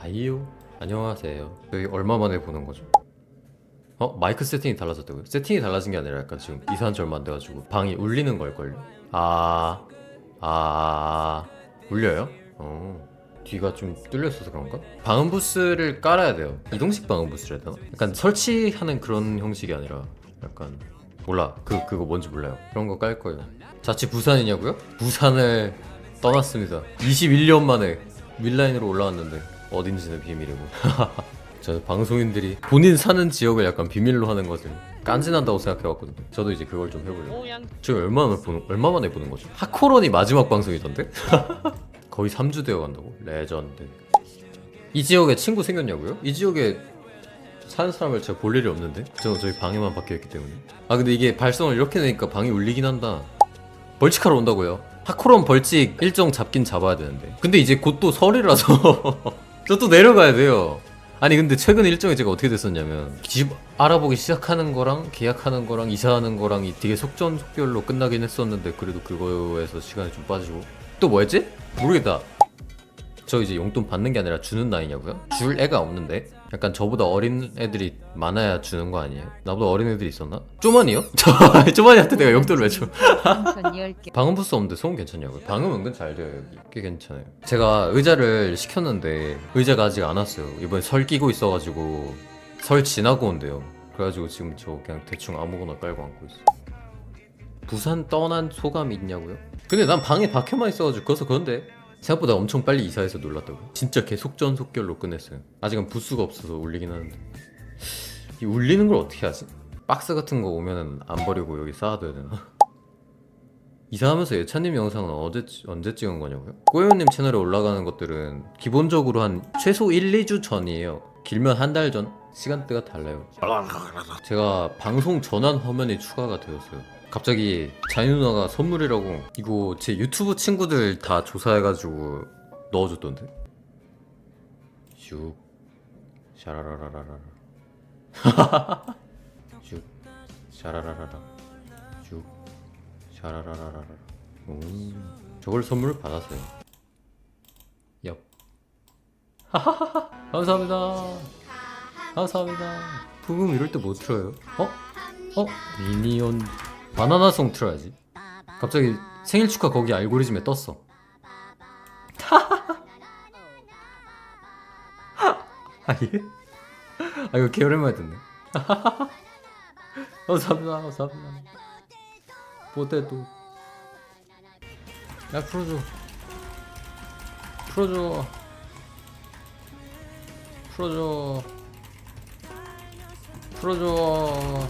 하이요 안녕하세요 여기 얼마 만에 보는 거죠? 어? 마이크 세팅이 달라졌다고요? 세팅이 달라진 게 아니라 약간 지금 이사한 지 얼마 안 돼가지고 방이 울리는 걸걸요? 아... 아... 울려요? 어... 뒤가 좀 뚫렸어서 그런가? 방음 부스를 깔아야 돼요 이동식 방음 부스를 해야 되나? 약간 설치하는 그런 형식이 아니라 약간 몰라 그, 그거 뭔지 몰라요 그런 거 깔 거예요 자취 부산이냐고요? 부산을 떠났습니다 21년 만에 밀라인으로 올라왔는데 어딘지는 비밀이고 저 방송인들이 본인 사는 지역을 약간 비밀로 하는 것을 깐진한다고 생각해왔거든요 저도 이제 그걸 좀 해보려고 지금 얼마나 보는, 얼마 만에 보는 거죠? 하코론이 마지막 방송이던데? 거의 3주 되어 간다고? 레전드 이 지역에 친구 생겼냐고요? 이 지역에 사는 사람을 제가 볼 일이 없는데? 저는 저희 방에만 박혀있기 때문에 아 근데 이게 발성을 이렇게 내니까 방이 울리긴 한다 벌칙하러 온다고요 하코론 벌칙 일정 잡긴 잡아야 되는데 근데 이제 곧 또 설이라서 저 또 내려가야 돼요. 아니 근데 최근 일정이 제가 어떻게 됐었냐면 집 알아보기 시작하는 거랑 계약하는 거랑 이사하는 거랑 이 되게 속전속결로 끝나긴 했었는데 그래도 그거에서 시간이 좀 빠지고. 또 뭐였지? 모르겠다 저 이제 용돈 받는 게 아니라 주는 나이냐고요? 줄 애가 없는데? 약간 저보다 어린 애들이 많아야 주는 거 아니에요? 나보다 어린 애들이 있었나? 쪼만이요? 저 쪼만이한테 내가 용돈을 왜 줘? 전 10개. 방음 부스 없는데 소음 괜찮냐고요? 방음 은근 잘 돼요 여기 꽤 괜찮아요 제가 의자를 시켰는데 의자가 아직 안 왔어요 이번에 설 끼고 있어가지고 설 지나고 온대요 그래가지고 지금 저 그냥 대충 아무거나 깔고 앉고 있어 부산 떠난 소감이 있냐고요? 근데 난 방에 박혀만 있어가지고 그래서 그런데 생각보다 엄청 빨리 이사해서 놀랐다고요 진짜 계속전속결로 끝냈어요 아직은 부스가 없어서 울리긴 하는데 이 울리는 걸 어떻게 하지? 박스 같은 거 오면은 안 버리고 여기 쌓아둬야 되나? 이사하면서 예찬님 영상은 어제, 언제 찍은 거냐고요? 꼬요님 채널에 올라가는 것들은 기본적으로 한 최소 1, 2주 전이에요. 길면 한 달 전? 시간대가 달라요. 제가 방송 전환 화면이 추가가 되었어요. 갑자기 자유 누나가 선물이라고 이거 제 유튜브 친구들 다 조사해가지고 넣어줬던데? 슉 샤라라라라라 슉 샤라라라라 슉 샤라라라라라. 오, 저걸 선물을 받았어요. 얍. 감사합니다. 감사합니다. 부금 이럴 때 뭐 틀어요? 어? 어? 미니언 바나나송 틀어야지. 갑자기 생일 축하 거기 알고리즘에 떴어. 아 예? 아 이거 개 오랜만에 듣네. 감사합니다. 감사합니다. 포테토 야 풀어줘 풀어줘 풀어줘 풀어줘